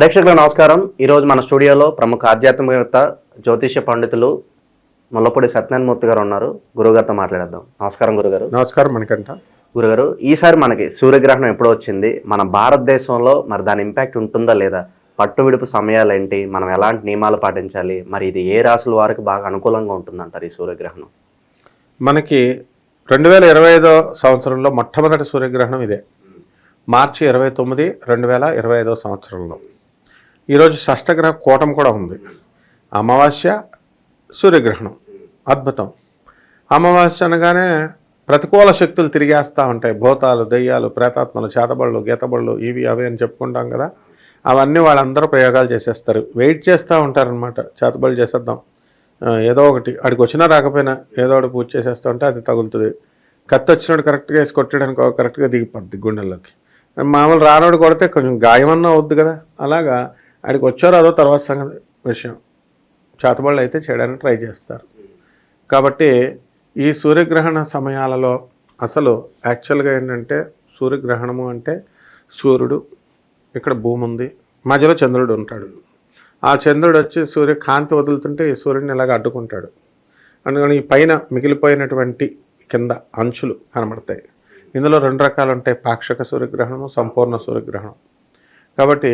ప్రేక్షకులకు నమస్కారం. ఈరోజు మన స్టూడియోలో ప్రముఖ ఆధ్యాత్మికవేత్త జ్యోతిష్య పండితులు ముల్లపూడి సత్యనారాయణమూర్తి గారు ఉన్నారు. గురుగారితో మాట్లాడేద్దాం. నమస్కారం గురుగారు. నమస్కారం మణికంఠ. గురుగారు ఈసారి మనకి సూర్యగ్రహణం ఎప్పుడు వచ్చింది. మన భారతదేశంలో మరి దాని ఇంపాక్ట్ ఉంటుందా లేదా? పట్టు విడుపు సమయాలు ఏంటి? మనం ఎలాంటి నియమాలు పాటించాలి? మరి ఇది ఏ రాసుల వారికి బాగా అనుకూలంగా ఉంటుందంటారు ఈ సూర్యగ్రహణం? మనకి రెండు వేల ఇరవై ఐదో సంవత్సరంలో మొట్టమొదటి సూర్యగ్రహణం ఇదే. మార్చి ఇరవై తొమ్మిది రెండు వేల ఇరవై ఐదో సంవత్సరంలో. ఈరోజు షష్టగ్రహ కూటం కూడా ఉంది. అమావాస్య సూర్యగ్రహణం. అద్భుతం. అమావాస్య అనగానే ప్రతికూల శక్తులు తిరిగేస్తూ ఉంటాయి. భూతాలు దెయ్యాలు ప్రేతాత్మలు చేతబళ్ళు గీతబళ్ళు ఇవి అవి అని చెప్పుకుంటాం కదా. అవన్నీ వాళ్ళందరూ ప్రయోగాలు చేసేస్తారు. వెయిట్ చేస్తూ ఉంటారనమాట చేతబళ్ళు చేసేద్దాం. ఏదో ఒకటి. ఆడికి వచ్చినా రాకపోయినా ఏదో ఒకటి పూజ చేసేస్తూ ఉంటే అది తగులుతుంది. కత్తి వచ్చినాడు కరెక్ట్గా వేసి కొట్టడానికి కరెక్ట్గా దిగిపోద్ది గుండెల్లోకి. మామూలు రానోడు కొడితే కొంచెం గాయమన్నా అవుద్ది కదా. అలాగా ఆడికి వచ్చారో అదో తర్వాత సంగతి విషయం. చేతబళ్ళు అయితే చేయడానికి ట్రై చేస్తారు. కాబట్టి ఈ సూర్యగ్రహణ సమయాలలో అసలు యాక్చువల్గా ఏంటంటే సూర్యగ్రహణము అంటే సూర్యుడు ఇక్కడ భూమి ఉంది మధ్యలో చంద్రుడు ఉంటాడు. ఆ చంద్రుడు వచ్చి సూర్య కాంతి వదులుతుంటే ఈ సూర్యుడిని ఇలాగ అడ్డుకుంటాడు. అందుకని ఈ పైన మిగిలిపోయినటువంటి కింద అంచులు కనబడతాయి. ఇందులో రెండు రకాలు ఉంటాయి పాక్షిక సూర్యగ్రహణము సంపూర్ణ సూర్యగ్రహణం. కాబట్టి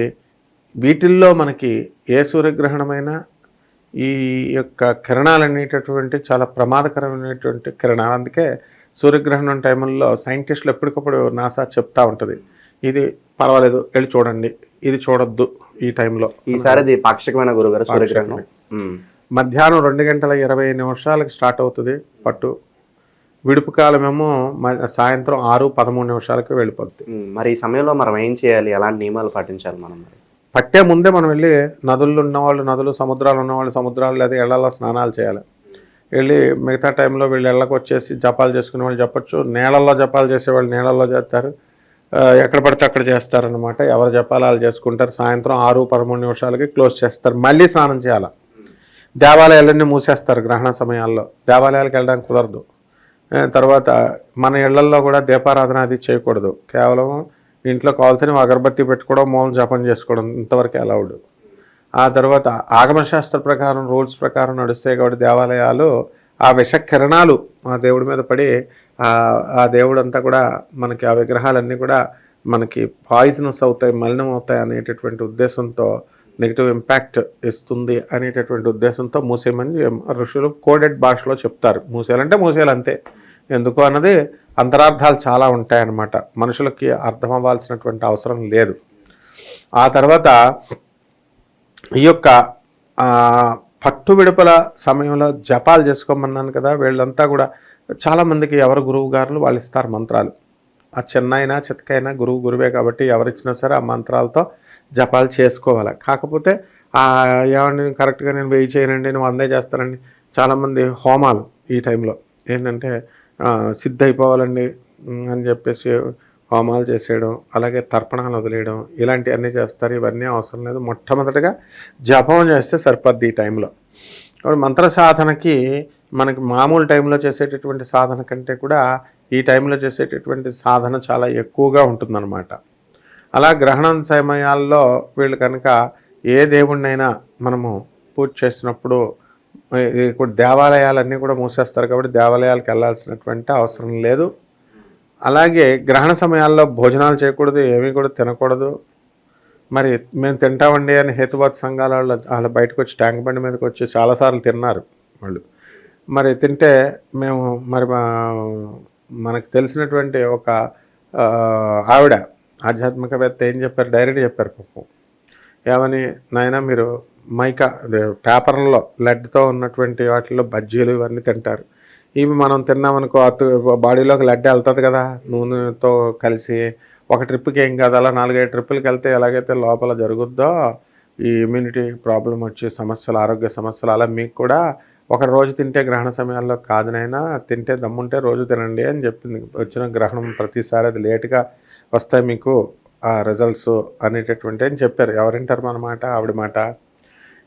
వీటిల్లో మనకి ఏ సూర్యగ్రహణమైనా ఈ యొక్క కిరణాలు అనేటటువంటి చాలా ప్రమాదకరమైనటువంటి కిరణాలు అందుకే సూర్యగ్రహణం టైంలో సైంటిస్టులు ఎప్పటికప్పుడు నాసా చెప్తా ఉంటుంది. ఇది పర్వాలేదు వెళ్ళి చూడండి ఇది చూడొద్దు ఈ టైంలో. ఈసారి ఇది పాక్షికమైన గురుగారు సూర్యగ్రహణం. మధ్యాహ్నం రెండు గంటల ఇరవై నిమిషాలకు స్టార్ట్ అవుతుంది పట్టు. విడుపు కాలమేమో సాయంత్రం ఆరు పదమూడు నిమిషాలకి వెళ్ళిపోద్ది. మరి ఈ సమయంలో మనం ఏం చేయాలి? ఎలాంటి నియమాలు పాటించాలి మనం మరి? పట్టే ముందే మనం వెళ్ళి నదులు ఉన్నవాళ్ళు నదులు సముద్రాలు ఉన్నవాళ్ళు సముద్రాలు లేదా ఇళ్ళలో స్నానాలు చేయాలి. వెళ్ళి మిగతా టైంలో వీళ్ళు ఇళ్ళకి వచ్చేసి జపాలు చేసుకునే వాళ్ళు చెప్పొచ్చు. నీళ్ళల్లో జపాలు చేసేవాళ్ళు నీళ్ళల్లో చేస్తారు. ఎక్కడ పడితే అక్కడ చేస్తారనమాట ఎవరు జపాలు వాళ్ళు చేసుకుంటారు. సాయంత్రం ఆరు పదమూడు నిమిషాలకి క్లోజ్ చేస్తారు. మళ్ళీ స్నానం చేయాలి. దేవాలయాలన్నీ మూసేస్తారు గ్రహణ సమయాల్లో. దేవాలయాలకు వెళ్ళడానికి కుదరదు. తర్వాత మన ఇళ్ళల్లో కూడా దీపారాధన అది చేయకూడదు. కేవలం ఇంట్లో కావాల్సిన అగరబత్తి పెట్టుకోవడం మూలం జపం చేసుకోవడం ఇంతవరకు అలౌడ్ ఆ తర్వాత ఆగమశాస్త్ర ప్రకారం రూల్స్ ప్రకారం నడుస్తాయి కాబట్టి దేవాలయాలు ఆ విష కిరణాలు ఆ దేవుడి మీద పడి ఆ దేవుడంతా దేవుడు అంతా కూడా మనకి ఆ విగ్రహాలన్నీ కూడా మనకి పాయిజనస్ అవుతాయి మలినం అవుతాయి అనేటటువంటి ఉద్దేశంతో నెగిటివ్ ఇంపాక్ట్ ఇస్తుంది అనేటటువంటి ఉద్దేశంతో మూసేయమని ఋషులు కోడెడ్ భాషలో చెప్తారు. మూసేయాలంటే మూసేయాలంతే ఎందుకు అన్నది అంతరార్థాలు చాలా ఉంటాయన్నమాట. మనుషులకి అర్థం అవ్వాల్సినటువంటి అవసరం లేదు. ఆ తర్వాత ఈ యొక్క పట్టు విడుపల సమయంలో జపాలు చేసుకోమన్నాను కదా వీళ్ళంతా కూడా చాలామందికి ఎవరు గురువు గారులు వాళ్ళు ఇస్తారు మంత్రాలు. ఆ చిన్నైనా చితకైనా గురువు గురువే కాబట్టి ఎవరిచ్చినా సరే ఆ మంత్రాలతో జపాలు చేసుకోవాలి. కాకపోతే ఏమండి కరెక్ట్గా నేను వెయ్యి చేయనండి నేను వందే చేస్తానండి చాలామంది హోమాలు ఈ టైంలో. ఏంటంటే సిద్ధ అయిపోవాలండి అని చెప్పేసి హోమాలు చేసేయడం అలాగే తర్పణాలు వదిలేయడం ఇలాంటివన్నీ చేస్తారు. ఇవన్నీ అవసరం లేదు. మొట్టమొదటిగా జపం చేస్తే సరిపోద్ది ఈ టైంలో. కాబట్టి మంత్ర సాధనకి మనకి మామూలు టైంలో చేసేటటువంటి సాధన కంటే కూడా ఈ టైంలో చేసేటటువంటి సాధన చాలా ఎక్కువగా ఉంటుందన్నమాట. అలా గ్రహణం సమయాల్లో వీళ్ళు కనుక ఏ దేవుణ్ణైనా మనము పూజ చేసినప్పుడు ఇప్పుడు దేవాలయాలన్నీ కూడా మూసేస్తారు కాబట్టి దేవాలయాలకు వెళ్ళాల్సినటువంటి అవసరం లేదు. అలాగే గ్రహణ సమయాల్లో భోజనాలు చేయకూడదు ఏమీ కూడా తినకూడదు. మరి మేము తింటామండి అని హేతువాద సంఘాల వాళ్ళు వాళ్ళు బయటకు వచ్చి ట్యాంక్ బండి మీదకి వచ్చి చాలాసార్లు తిన్నారు వాళ్ళు. మరి తింటే మేము మరి మా మనకు తెలిసినటువంటి ఒక ఆవిడ ఆధ్యాత్మికవేత్త ఏం చెప్పారు? డైరెక్ట్ చెప్పారు పాపం. ఏమని? నాయన మీరు మైకా అదే పేపర్లో లడ్డుతో ఉన్నటువంటి వాటిల్లో బజ్జీలు ఇవన్నీ తింటారు. ఇవి మనం తిన్నామనుకో అతు బాడీలోకి లడ్డు వెళ్తుంది కదా నూనెతో కలిసి. ఒక ట్రిప్కి ఏం కాదు అలా నాలుగైదు ట్రిప్పులకి వెళ్తే ఎలాగైతే లోపల జరుగుద్దో ఈ ఇమ్యూనిటీ ప్రాబ్లం వచ్చే సమస్యలు ఆరోగ్య సమస్యలు అలా మీకు కూడా ఒక రోజు తింటే గ్రహణ సమయాల్లో కాదునైనా తింటే దమ్ముంటే రోజు తినండి అని చెప్పింది. వచ్చిన గ్రహణం ప్రతిసారి అది లేటుగా వస్తాయి మీకు ఆ రిజల్ట్స్ అనేటటువంటి అని చెప్పారు. ఎవరింటారు మన మాట ఆవిడ మాట?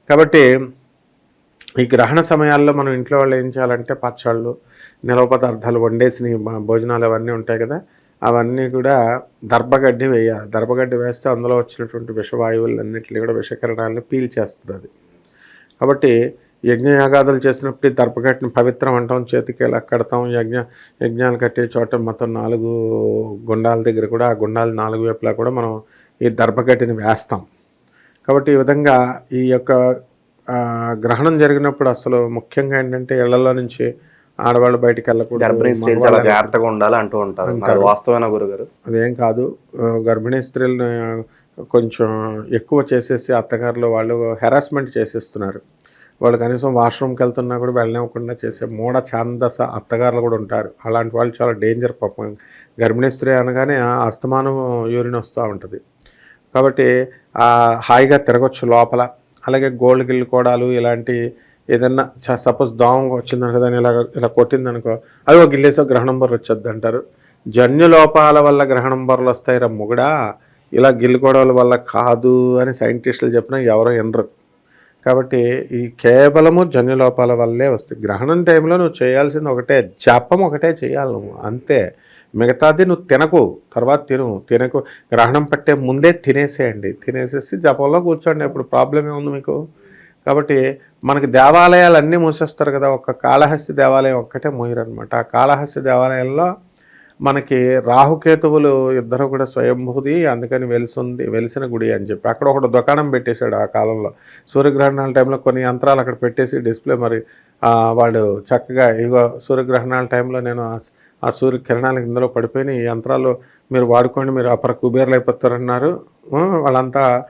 కాబట్టి ఈ గ్రహణ సమయాల్లో మనం ఇంట్లో వాళ్ళు ఏం చేయాలంటే పచ్చళ్ళు నిలవ పదార్థాలు వండేసినవి భోజనాలు అవన్నీ ఉంటాయి కదా అవన్నీ కూడా దర్భగడ్డి వేయాలి దర్భగడ్డి వేస్తే అందులో వచ్చినటువంటి విషవాయువులన్నింటినీ కూడా విషకరణాలను పీల్చేస్తుంది అది. కాబట్టి యజ్ఞయాగాదులు చేసినప్పుడు ఈ దర్భగట్టిని పవిత్రం అంటాం చేతికి ఇలా కడతాం యజ్ఞ యజ్ఞాలు కట్టే చోట మొత్తం నాలుగు గుండాల దగ్గర కూడా ఆ గుండాలు నాలుగు వైపులా కూడా మనం ఈ దర్భగట్టిని వేస్తాం. కాబట్టి ఈ విధంగా ఈ యొక్క గ్రహణం జరిగినప్పుడు అసలు ముఖ్యంగా ఏంటంటే ఇళ్ళలో నుంచి ఆడవాళ్ళు బయటికి వెళ్ళకూడదు గర్భిణీ స్త్రీలు చాలా మగవాళ్ళు జాగ్రత్తగా ఉండాలి అంటూ ఉంటారు. గురుగారు? అదేం కాదు. గర్భిణీ స్త్రీలను కొంచెం ఎక్కువ చేసేసి అత్తగారులు వాళ్ళు హెరాస్మెంట్ చేసేస్తున్నారు. వాళ్ళు కనీసం వాష్రూమ్కి వెళ్తున్నా కూడా వెళ్ళనివ్వకుండా చేసే మూఢ ఛాందస అత్తగారులు కూడా ఉంటారు. అలాంటి వాళ్ళు చాలా డేంజర్ పాపం. గర్భిణీ స్త్రీ అనగానే అస్తమానం యూరిన్ వస్తూ ఉంటుంది. కాబట్టి హాయిగా తిరగొచ్చు లోపల. అలాగే గోల్డ్ గిల్లు కోడాలు ఇలాంటి ఏదన్నా సపోజ్ దోమ వచ్చిందనుకో దాన్ని ఇలా ఇలా కొట్టిందనుకో అది ఒక గిల్లేసో గ్రహణం బొర్ర వచ్చొద్ది అంటారు జన్యు లోపాల వల్ల గ్రహణం బొర్రలు వస్తాయి రా మొగుడా. ఇలా గిల్లుకోవడాల వల్ల కాదు అని సైంటిస్టులు చెప్పినా ఎవరో వినరు. కాబట్టి ఈ కేవలము జన్యు లోపాల వల్లే వస్తాయి. గ్రహణం టైంలో నువ్వు చేయాల్సింది ఒకటే జపం ఒకటే చేయాలి నువ్వు. అంతే. మిగతాది నువ్వు తినకు. తర్వాత తిను. తినకు. గ్రహణం పట్టే ముందే తినేసేయండి. తినేసేసి జపంలో కూర్చోండి. ఇప్పుడు ప్రాబ్లం ఏముంది మీకు? కాబట్టి మనకి దేవాలయాలు అన్నీ మూసేస్తారు కదా. ఒక కాళహస్తి దేవాలయం ఒక్కటే మూయరనమాట ఆ కాళహస్తి దేవాలయంలో మనకి రాహుకేతువులు ఇద్దరు కూడా స్వయంభూది అందుకని వెలిసింది వెలిసిన గుడి అని చెప్పి. అక్కడ ఒకటి దుకాణం పెట్టేశాడు ఆ కాలంలో. సూర్యగ్రహణాల టైంలో కొన్ని యంత్రాలు అక్కడ పెట్టేసి డిస్ప్లే మరి వాడు వాళ్ళు చక్కగా ఇగో సూర్యగ్రహణాల టైంలో నేను ఆ- సూర్య కిరణాలకు ఇందులో పడిపోయిన ఈ యంత్రాలు మీరు వాడుకోండి మీరు అపర కుబేర్లు అయిపోతారన్నారు. వాళ్ళంతా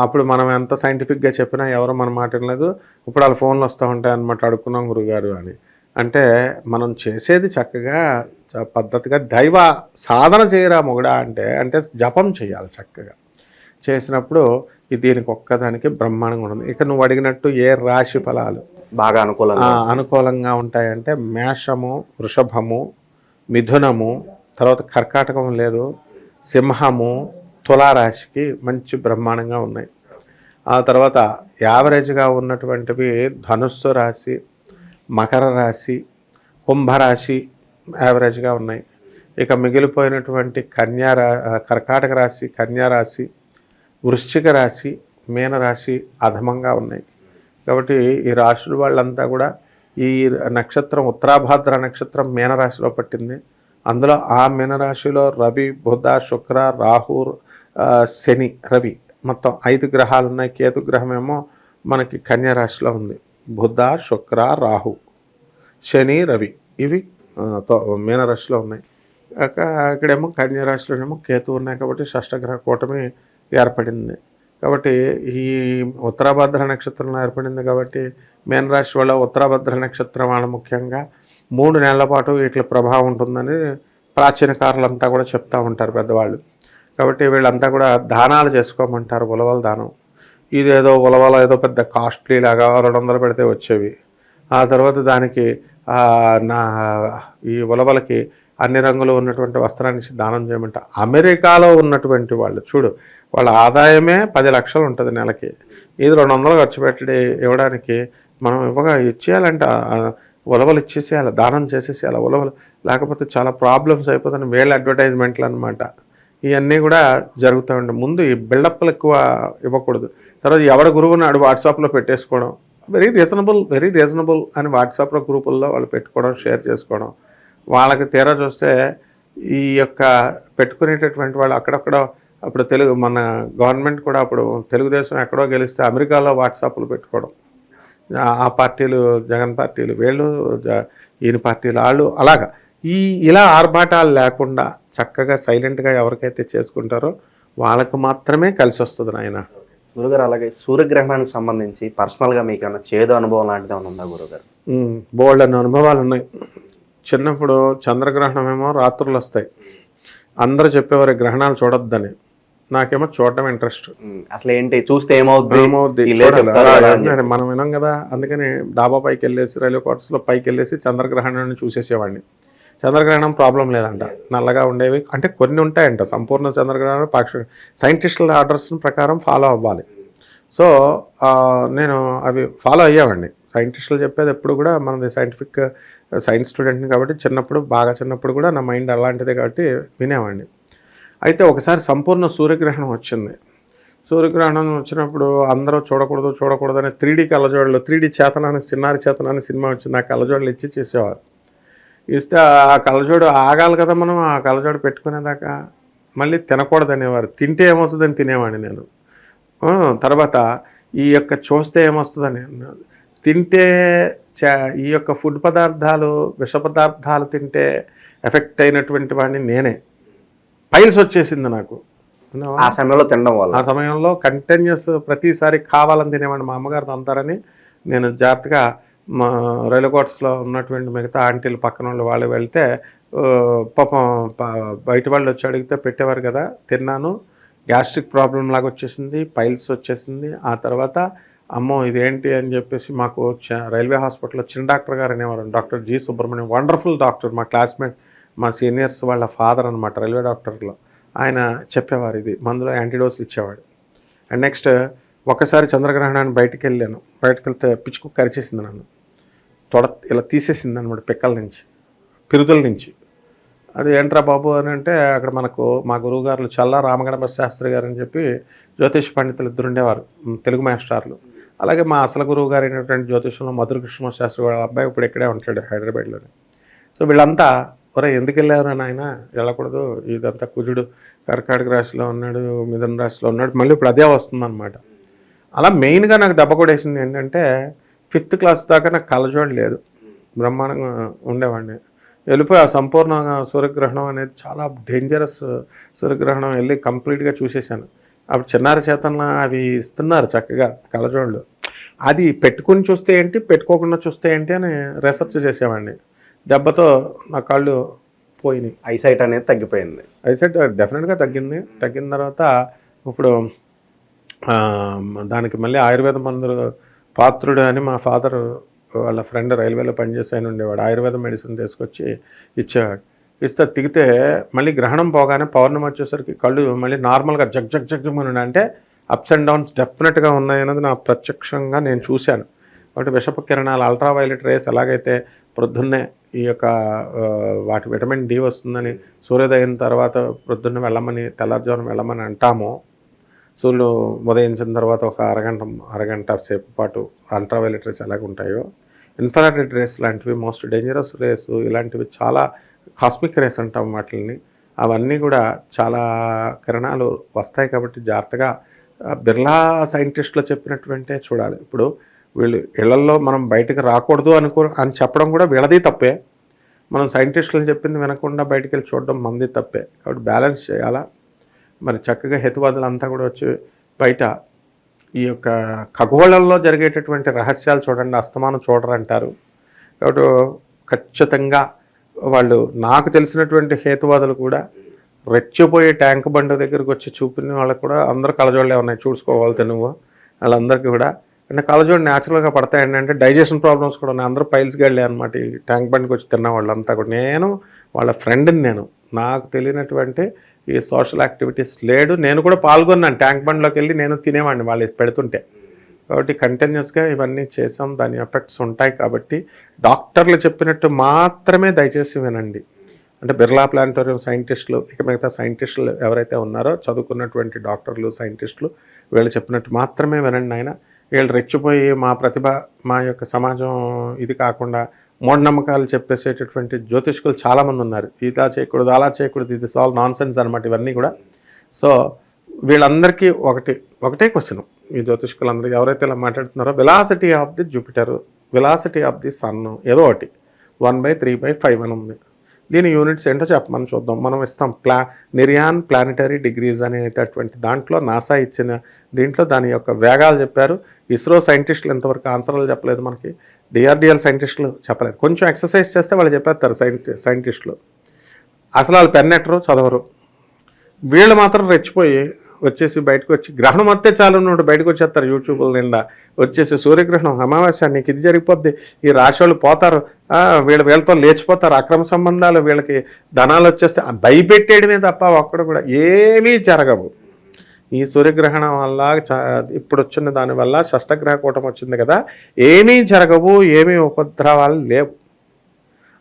అప్పుడు మనం ఎంత సైంటిఫిక్గా చెప్పినా ఎవరు మన మాట వినలేదు. ఇప్పుడు వాళ్ళ ఫోన్లు వస్తూ ఉంటాయి అనమాట అడుక్కున్నాం గురుగారు అని. అంటే మనం చేసేది చక్కగా పద్ధతిగా దైవ సాధన చేయరా మొగుడా అంటే అంటే జపం చేయాలి చక్కగా. చేసినప్పుడు ఇది దీనికి ఒక్కదానికి బ్రహ్మాండంగా ఉంటుంది. ఇక నువ్వు అడిగినట్టు ఏ రాశి ఫలాలు? బాగా అనుకూలంగా. అనుకూలంగా ఉంటాయంటే మేషము వృషభము మిథునము తర్వాత కర్కాటకం లేదు సింహము తులారాశికి మంచి బ్రహ్మాండంగా ఉన్నాయి. ఆ తర్వాత యావరేజ్గా ఉన్నటువంటివి ధనుస్సు రాశి మకర రాశి కుంభరాశి యావరేజ్గా ఉన్నాయి. ఇక మిగిలిపోయినటువంటి కన్యా రా కర్కాటక రాశి కన్యా రాశి వృశ్చిక రాశి మీనరాశి అధమంగా ఉన్నాయి. కాబట్టి ఈ రాశుల వాళ్ళంతా కూడా ఈ నక్షత్రం ఉత్తరాభాద్ర నక్షత్రం మీనరాశిలో పట్టింది. అందులో ఆ మీనరాశిలో రవి బుధ శుక్ర రాహు శని రవి మొత్తం ఐదు గ్రహాలు ఉన్నాయి కేతు గ్రహం ఏమో మనకి కన్యరాశిలో ఉంది. బుధ శుక్ర రాహు శని రవి ఇవి తో- మీనరాశిలో ఉన్నాయి. అక్క- ఇక్కడేమో కన్యా కేతు ఉన్నాయి కాబట్టి షష్టగ్రహ కూటమి ఏర్పడింది. కాబట్టి ఈ ఉత్తరాభాద్ర నక్షత్రంలో ఏర్పడింది కాబట్టి మీనరాశి వాళ్ళ ఉత్తరాభద్ర నక్షత్రం వాళ్ళ ముఖ్యంగా మూడు నెలల పాటు వీటి ప్రభావం ఉంటుందని ప్రాచీన కారులంతా కూడా చెప్తా ఉంటారు పెద్దవాళ్ళు. కాబట్టి వీళ్ళంతా కూడా దానాలు చేసుకోమంటారు ఉలవల దానం. ఇదేదో ఉలవల ఏదో పెద్ద కాస్ట్లీ లాగా రెండు వందలు పెడితే వచ్చేవి. ఆ తర్వాత దానికి నా ఈ ఉలవలకి అన్ని రంగులు ఉన్నటువంటి వస్త్రాన్ని దానం చేయమంట. అమెరికాలో ఉన్నటువంటి వాళ్ళు చూడు వాళ్ళ ఆదాయమే పది లక్షలు ఉంటుంది నెలకి. ఇది రెండు వందలు ఖర్చు పెట్టి ఇవ్వడానికి మనం ఇవ్వగా ఇచ్చేయాలంటే ఉలవలు ఇచ్చేసేయాలి దానం చేసేసేయాలి ఉలవలు. లేకపోతే చాలా ప్రాబ్లమ్స్ అయిపోతున్నాయి వేళ్ళ అడ్వర్టైజ్మెంట్లు అనమాట ఇవన్నీ కూడా జరుగుతూ ఉంటాయి. ముందు ఈ బిల్డప్లు ఎక్కువ ఇవ్వకూడదు. తర్వాత ఎవరి గురువు నాడు వాట్సాప్లో పెట్టేసుకోవడం. వెరీ రీజనబుల్ వెరీ రీజనబుల్ అని వాట్సాప్లో గ్రూపుల్లో వాళ్ళు పెట్టుకోవడం షేర్ చేసుకోవడం. వాళ్ళకి తీరా చూస్తే ఈ యొక్క పెట్టుకునేటటువంటి వాళ్ళు అక్కడక్కడ అప్పుడు తెలుగు మన గవర్నమెంట్ కూడా అప్పుడు తెలుగుదేశం ఎక్కడో గెలిస్తే అమెరికాలో వాట్సాప్లు పెట్టుకోవడం. ఆ- పార్టీలు జగన్ పార్టీలు వీళ్ళు ఈయన పార్టీలు వాళ్ళు అలాగా. ఈ ఇలా ఆర్భాటాలు లేకుండా చక్కగా సైలెంట్గా ఎవరికైతే చేసుకుంటారో వాళ్ళకు మాత్రమే కలిసి వస్తుంది నాయన. గురుగారు అలాగే సూర్యగ్రహణానికి సంబంధించి పర్సనల్గా మీకు ఏమైనా చేదు అనుభవం లాంటిది ఏమైనా ఉందా గురుగారు? బోల్డ్ అన్న అనుభవాలు ఉన్నాయి. చిన్నప్పుడు చంద్రగ్రహణం ఏమో రాత్రులు వస్తాయి అందరూ చెప్పేవారు గ్రహణాలు చూడొద్దని. నాకేమో చూడటం ఇంట్రెస్ట్ అసలు ఏంటి? చూస్తే ఏమవుద్ది? ఏమవుద్ది? మనం వినాం కదా అందుకని డాబా పైకి వెళ్ళేసి రైల్వే క్వార్టర్స్లో పైకి వెళ్ళేసి చంద్రగ్రహణాన్ని చూసేసేవాడిని. చంద్రగ్రహణం ప్రాబ్లం లేదంట. నల్లగా ఉండేవి. అంటే కొన్ని ఉంటాయంట. సంపూర్ణ చంద్రగ్రహణం పాక్షిక సైంటిస్టుల ఆర్డర్స్ ప్రకారం ఫాలో అవ్వాలి. సో నేను అవి ఫాలో అయ్యామండి సైంటిస్టులు చెప్పేది ఎప్పుడు కూడా మనది సైంటిఫిక్ సైన్స్ స్టూడెంట్ని కాబట్టి చిన్నప్పుడు బాగా చిన్నప్పుడు కూడా నా మైండ్ అలాంటిదే కాబట్టి వినేవాడిని. అయితే ఒకసారి సంపూర్ణ సూర్యగ్రహణం వచ్చింది. సూర్యగ్రహణం వచ్చినప్పుడు అందరూ చూడకూడదు చూడకూడదు అనే త్రీడీ డీ త్రీడీ చేతనాన్ని చిన్నారి చేతనాన్ని సినిమా వచ్చింది. ఆ కళ్ళజోడులు ఇచ్చి చేసేవారు. ఇస్తే ఆ కళ్ళజోడు ఆగాలి కదా మనం ఆ కళ్ళజోడు పెట్టుకునేదాకా మళ్ళీ తినకూడదు అనేవారు. తింటే ఏమవుతుందని తినేవాడిని నేను. తర్వాత ఈ యొక్క చూస్తే ఏమొస్తుందని తింటే చ- ఈ యొక్క ఫుడ్ పదార్థాలు విష పదార్థాలు తింటే ఎఫెక్ట్ అయినటువంటి వాడిని నేనే. పైల్స్ వచ్చేసింది నాకు? ఆ సమయంలో తినడం వల్ల. ఆ సమయంలో కంటిన్యూస్ ప్రతిసారి కావాలని తినేవాడిని మా అమ్మగారు అంతారని నేను జాగ్రత్తగా మా రైలు కోటర్స్లో ఉన్నటువంటి మిగతా ఆంటీలు పక్కన వాళ్ళు వాళ్ళు వెళ్తే పాపం బయట వాళ్ళు వచ్చి అడిగితే పెట్టేవారు కదా తిన్నాను. గ్యాస్ట్రిక్ ప్రాబ్లం లాగా వచ్చేసింది పైల్స్ వచ్చేసింది. ఆ తర్వాత అమ్మో ఇదేంటి అని చెప్పేసి మాకు రైల్వే హాస్పిటల్లో చిన్న డాక్టర్ గారు అనేవారు. Doctor G Subrahmanyam wonderful doctor మా క్లాస్మేట్ మా సీనియర్స్ వాళ్ళ ఫాదర్ అనమాట రైల్వే డాక్టర్లో. ఆయన చెప్పేవారు ఇది మందులో యాంటీడోస్లు ఇచ్చేవాడు. అండ్ నెక్స్ట్ ఒకసారి చంద్రగ్రహణాన్ని బయటకు వెళ్ళాను. బయటకు వెళ్తే పిచ్చుకు కరిచేసింది నన్ను. తొడ ఇలా తీసేసింది అనమాట పిక్కల నుంచి పిరుదుల నుంచి. అది ఏంట్రా బాబు అని అంటే అక్కడ మనకు మా గురువుగారులు చల్లా రామగణపతి శాస్త్రి గారు అని చెప్పి జ్యోతిష్ పండితులు ఇద్దరు ఉండేవారు తెలుగు మాస్టార్లు. అలాగే మా అసలు గురువు గారు అయినటువంటి జ్యోతిషంలో మధుర కృష్ణ శాస్త్రి వాళ్ళ అబ్బాయి ఇప్పుడు ఇక్కడే ఉంటాడు హైదరాబాద్లోనే. సో వీళ్ళంతా ఒరే ఎందుకు వెళ్ళారు నాయన? వెళ్ళకూడదు ఇదంతా కుజుడు. కర్కాటక రాశిలో ఉన్నాడు మిథున రాశిలో ఉన్నాడు మళ్ళీ ఇప్పుడు అదే వస్తుందన్నమాట. అలా మెయిన్గా నాకు దెబ్బ కొడేసింది ఏంటంటే ఫిఫ్త్ క్లాస్ దాకా నాకు కలజోడు లేదు. బ్రహ్మాండంగా ఉండేవాడిని. వెళ్ళిపోయి ఆ సంపూర్ణ సూర్యగ్రహణం అనేది చాలా డేంజరస్ సూర్యగ్రహణం వెళ్ళి కంప్లీట్గా చూసేసాను అప్పుడు చిన్నారి చేతన అవి ఇస్తున్నారు చక్కగా కలజోళ్ళు అది పెట్టుకుని చూస్తే ఏంటి పెట్టుకోకుండా చూస్తే ఏంటి అని రీసెర్చ్ చేసేవాడిని. దెబ్బతో నా కళ్ళు పోయినాయి. ఐసైట్ అనేది తగ్గిపోయింది. ఐసెట్ డెఫినెట్గా తగ్గింది. తగ్గిన తర్వాత ఇప్పుడు దానికి మళ్ళీ ఆయుర్వేద మందులు పాత్రుడు అని మా ఫాదర్ వాళ్ళ ఫ్రెండ్ రైల్వేలో పనిచేసి ఆయన ఉండేవాడు. ఆయుర్వేద మెడిసిన్ తీసుకొచ్చి ఇచ్చేవాడు. ఇస్తే తిగితే మళ్ళీ గ్రహణం పోగానే పౌర్ణమి వచ్చేసరికి కళ్ళు మళ్ళీ నార్మల్గా జగ్ జగ్ జగ్ జగ్ అంటే అప్స్ అండ్ డౌన్స్ డెఫినెట్గా ఉన్నాయన్నది నా ప్రత్యక్షంగా నేను చూశాను. కాబట్టి విషపు కిరణాలు అల్ట్రా వైలెట్ రేస్ ఎలాగైతే ప్రొద్దున్నే ఈ యొక్క వాటి విటమిన్ డి వస్తుందని సూర్యోదయం తర్వాత ప్రొద్దున్న వెళ్ళమని తెల్లారుజామున వెళ్ళమని అంటామో సూర్యుడు ఉదయించిన తర్వాత ఒక అరగంట అరగంట సేపు పాటు అల్ట్రా వైలెట్ రేస్ ఎలాగ ఉంటాయో ఇన్ఫ్రారెడ్ రేస్ లాంటివి మోస్ట్ డేంజరస్ రేస్ ఇలాంటివి చాలా కాస్మిక్ రేస్ అంటాం వాటిని అవన్నీ కూడా చాలా కిరణాలు వస్తాయి కాబట్టి జాగ్రత్తగా బిర్లా సైంటిస్టులు చెప్పినటువంటి చూడాలి. ఇప్పుడు వీళ్ళు ఇళ్ళలో మనం బయటకు రాకూడదు అనుకో అని చెప్పడం కూడా వీళ్ళది తప్పే. మనం సైంటిస్టులు చెప్పింది వినకుండా బయటకు వెళ్ళి చూడడం మంది తప్పే. కాబట్టి బ్యాలెన్స్ చేయాలా? మరి చక్కగా హేతువాదులంతా కూడా వచ్చి బయట ఈ యొక్క ఖగోళంలో జరిగేటటువంటి రహస్యాలు చూడండి అస్తమానం చూడరంటారు. కాబట్టి ఖచ్చితంగా వాళ్ళు నాకు తెలిసినటువంటి హేతువాదులు కూడా రెచ్చిపోయే ట్యాంక్ బండ్ దగ్గరికి వచ్చి చూపిన వాళ్ళకి కూడా అందరూ కలజోళ్ళే ఉన్నాయి. చూసుకోవాలి నువ్వు. వాళ్ళందరికీ కూడా అంటే కళ్ళజోడు న్యాచురల్గా పడతాయండి అంటే డైజెషన్ ప్రాబ్లమ్స్ కూడా ఉన్నాయి. అందరూ పైల్స్ గళ్ళే అనమాట ఈ ట్యాంక్ బండ్కి వచ్చి తిన్న వాళ్ళంతా కూడా. నేను వాళ్ళ ఫ్రెండ్ని నేను. నాకు తెలియనటువంటి ఈ సోషల్ యాక్టివిటీస్ లేడు. నేను కూడా పాల్గొన్నాను. ట్యాంక్ బండ్లోకి వెళ్ళి నేను తినేవాడిని వాళ్ళు పెడుతుంటే. కాబట్టి కంటిన్యూస్గా ఇవన్నీ చేసాం దాని ఎఫెక్ట్స్ ఉంటాయి కాబట్టి డాక్టర్లు చెప్పినట్టు మాత్రమే దయచేసి వినండి అంటే బిర్లా ప్లానిటోరియం సైంటిస్టులు ఇక మిగతా సైంటిస్టులు ఎవరైతే ఉన్నారో చదువుకున్నటువంటి డాక్టర్లు సైంటిస్టులు వీళ్ళు చెప్పినట్టు మాత్రమే వినండి ఆయన వీళ్ళు రెచ్చిపోయి మా ప్రతిభ మా యొక్క సమాజం ఇది కాకుండా మూఢనమ్మకాలు చెప్పేసేటటువంటి జ్యోతిష్కులు చాలామంది ఉన్నారు. ఇలా చేయకూడదు అలా చేయకూడదు ఇది ఆల్ నాన్ సెన్స్ అనమాట ఇవన్నీ కూడా. సో వీళ్ళందరికీ ఒకటి ఒకటే క్వశ్చన్. ఈ జ్యోతిష్కులందరికీ ఎవరైతే ఇలా మాట్లాడుతున్నారో velocity of the Jupiter velocity of the sun ఏదో ఒకటి. One by three by five అని ఉంది. దీని యూనిట్స్ ఏంటో చెప్పమని చూద్దాం. మనం ఇస్తాం ప్లా నిరియాన్ ప్లానిటరీ డిగ్రీస్ అనేటటువంటి దాంట్లో నాసా ఇచ్చిన దీంట్లో దాని యొక్క వేగాలు చెప్పారు. ఇస్రో సైంటిస్టులు ఇంతవరకు ఆన్సర్లు చెప్పలేదు మనకి. డిఆర్డిఎల్ సైంటిస్టులు చెప్పలేదు. కొంచెం ఎక్సర్సైజ్ చేస్తే వాళ్ళు చెప్పేస్తారు సైంటి సైంటిస్టులు అసలు వాళ్ళు పెన్నెట్టరు చదవరు. వీళ్ళు మాత్రం రెచ్చిపోయి వచ్చేసి బయటకు వచ్చి గ్రహణం వస్తే చాలు నువ్వు బయటకు వచ్చేస్తారు యూట్యూబ్ల నిండా. వచ్చేసి సూర్యగ్రహణం అమావాస్య నీకు ఇది జరిగిపోద్ది ఈ రాశి పోతారు. వీళ్ళు వీళ్ళతో లేచిపోతారు. అక్రమ సంబంధాలు వీళ్ళకి ధనాలు వచ్చేస్తే ఆ భయపెట్టేయడమే తప్ప ఒక్కడు కూడా ఏమీ జరగవు. ఈ సూర్యగ్రహణం వల్ల చ- ఇప్పుడు వచ్చిన దానివల్ల షష్టగ్రహ కూటం వచ్చింది కదా ఏమీ జరగవు ఏమీ ఉపద్రవాలు లేవు.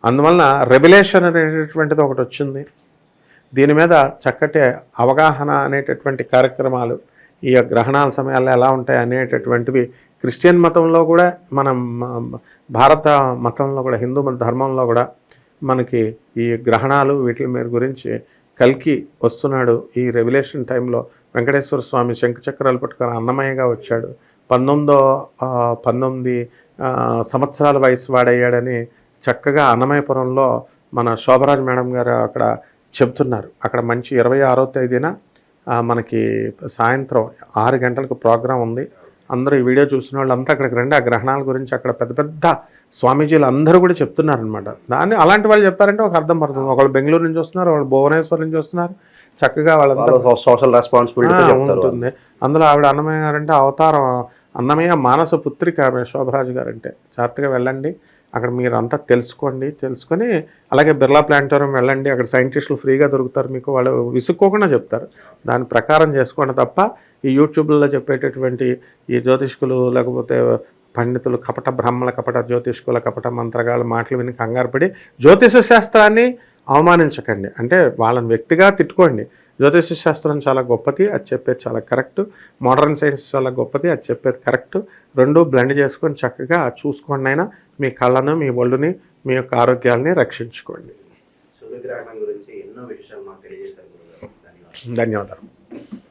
అందువలన రెబిలేషన్ అనేటటువంటిది ఒకటి వచ్చింది. దీని మీద చక్కటి అవగాహన అనేటటువంటి కార్యక్రమాలు ఈ గ్రహణాల సమయాల్లో ఎలా ఉంటాయి అనేటటువంటివి క్రిస్టియన్ మతంలో కూడా మనం భారత మతంలో కూడా హిందూ మత ధర్మంలో కూడా మనకి ఈ గ్రహణాలు వీటి మీద గురించి కల్కి వస్తున్నాడు. ఈ రెవల్యూషన్ టైంలో వెంకటేశ్వర స్వామి శంఖచక్రాలు పట్టుకొని అన్నమయ్యగా వచ్చాడు. పంతొమ్మిదో పంతొమ్మిది సంవత్సరాల వయసు వాడయ్యాడని చక్కగా అన్నమయపురంలో మన శోభరాజ్ మేడం గారు అక్కడ చెప్తున్నారు అక్కడ మంచి ఇరవై ఆరో తేదీన మనకి సాయంత్రం ఆరు గంటలకు ప్రోగ్రాం ఉంది. అందరూ ఈ వీడియో చూసిన వాళ్ళంతా అక్కడికి రండి. ఆ గ్రహణాల గురించి అక్కడ పెద్ద పెద్ద స్వామీజీలు అందరూ కూడా చెప్తున్నారనమాట దాన్ని అలాంటి వాళ్ళు చెప్పారంటే ఒక అర్థం పడుతుంది. ఒకళ్ళు బెంగళూరు నుంచి వస్తున్నారు ఒకళ్ళు భువనేశ్వర్ నుంచి వస్తున్నారు. చక్కగా వాళ్ళంతా సోషల్ రెస్పాన్సిబిలిటీ ఉంటుంది. అందులో ఆవిడ అన్నమయ్య గారంటే అవతారం అన్నమయ్య మానస పుత్రిక ఆమె శోభరాజు గారంటే. జాగ్రత్తగా వెళ్ళండి. అక్కడ మీరు అంతా తెలుసుకోండి. తెలుసుకొని అలాగే బిర్లా ప్లాంటోరియం వెళ్ళండి. అక్కడ సైంటిస్టులు ఫ్రీగా దొరుకుతారు మీకు. వాళ్ళు విసుక్కోకుండా చెప్తారు. దాని ప్రకారం చేసుకోండి తప్ప ఈ యూట్యూబ్లో చెప్పేటటువంటి ఈ జ్యోతిష్కులు లేకపోతే పండితులు కపట బ్రహ్మల కపట జ్యోతిష్కుల కపట మంత్రగాళ్ళ మాటలు విని కంగారు పడి జ్యోతిష శాస్త్రాన్ని అవమానించకండి. అంటే వాళ్ళని వ్యక్తిగా తిట్టుకోండి. జ్యోతిష శాస్త్రం చాలా గొప్పది అది చెప్పేది చాలా కరెక్ట్. మోడర్న్ సైన్స్ చాలా గొప్పది అది చెప్పేది కరెక్ట్. రెండు బ్లెండ్ చేసుకొని చక్కగా చూసుకోండి అయినా మీ కళ్ళను మీ ఒళ్ళుని మీ యొక్క ఆరోగ్యాలని రక్షించుకోండి. సూర్యగ్రహణం గురించి ఎన్నో విషయాలు మాకు తెలియజేశారు గురుగారు. ధన్యవాదాలు. ధన్యవాదాలు.